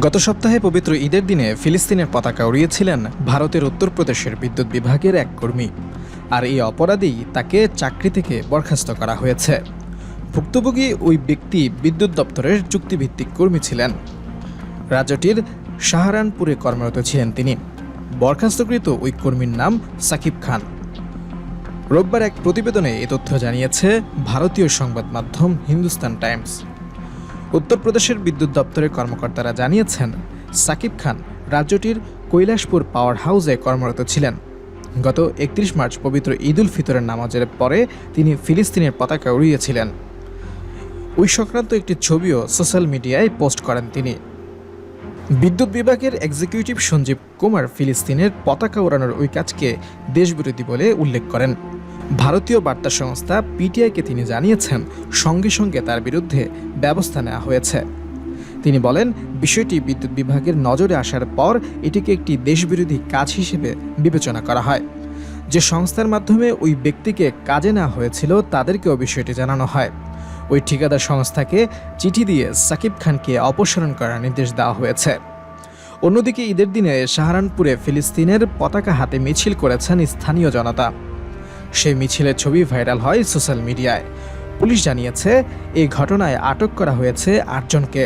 গত সপ্তাহে পবিত্র ঈদের দিনে ফিলিস্তিনের পতাকা উড়িয়েছিলেন ভারতের উত্তরপ্রদেশের বিদ্যুৎ বিভাগের এক কর্মী। আর এই অপরাধেই তাকে চাকরি থেকে বরখাস্ত করা হয়েছে। ভুক্তভোগী ওই ব্যক্তি বিদ্যুৎ দপ্তরের চুক্তিভিত্তিক কর্মী ছিলেন। রাজ্যটির সাহারানপুরে কর্মরত ছিলেন তিনি। বরখাস্তকৃত ওই কর্মীর নাম সাকিব খান। রোববার এক প্রতিবেদনে এ তথ্য জানিয়েছে ভারতীয় সংবাদ মাধ্যম হিন্দুস্তান টাইমস। উত্তরপ্রদেশের বিদ্যুৎ দপ্তরের কর্মকর্তারা জানিয়েছেন, সাকিব খান রাজ্যটির কৈলাসপুর পাওয়ার হাউসে কর্মরত ছিলেন। গত একত্রিশ মার্চ পবিত্র ঈদ উল ফিতরের নামাজের পরে তিনি ফিলিস্তিনের পতাকা উড়িয়েছিলেন। ওই সংক্রান্ত একটি ছবিও সোশ্যাল মিডিয়ায় পোস্ট করেন তিনি। বিদ্যুৎ বিভাগের এক্সিকিউটিভ সঞ্জীব কুমার ফিলিস্তিনের পতাকা ওড়ানোর ওই কাজকে দেশবিরোধী বলে উল্লেখ করেন। ভারতীয় বার্তা সংস্থা পিটিআইকে তিনি জানিয়েছেন, সঙ্গে সঙ্গে তার বিরুদ্ধে ব্যবস্থা নেওয়া হয়েছে। তিনি বলেন, বিষয়টি বিদ্যুৎ বিভাগের নজরে আসার পর এটিকে একটি দেশবিরোধী কাজ হিসেবে বিবেচনা করা হয়। যে সংস্থার মাধ্যমে ওই ব্যক্তিকে কাজে নেওয়া হয়েছিল, তাদেরকেও বিষয়টি জানানো হয়। ওই ঠিকাদার সংস্থাকে চিঠি দিয়ে সাকিব খানকে অপসারণ করার নির্দেশ দেওয়া হয়েছে। অন্যদিকে ঈদের দিনে সাহারানপুরে ফিলিস্তিনের পতাকা হাতে মিছিল করেছেন স্থানীয় জনতা। সেই মিছিলের ছবি ভাইরাল হয় সোশ্যাল মিডিয়ায়। পুলিশ জানিয়েছে, এই ঘটনায় আটক করা হয়েছে আটজনকে।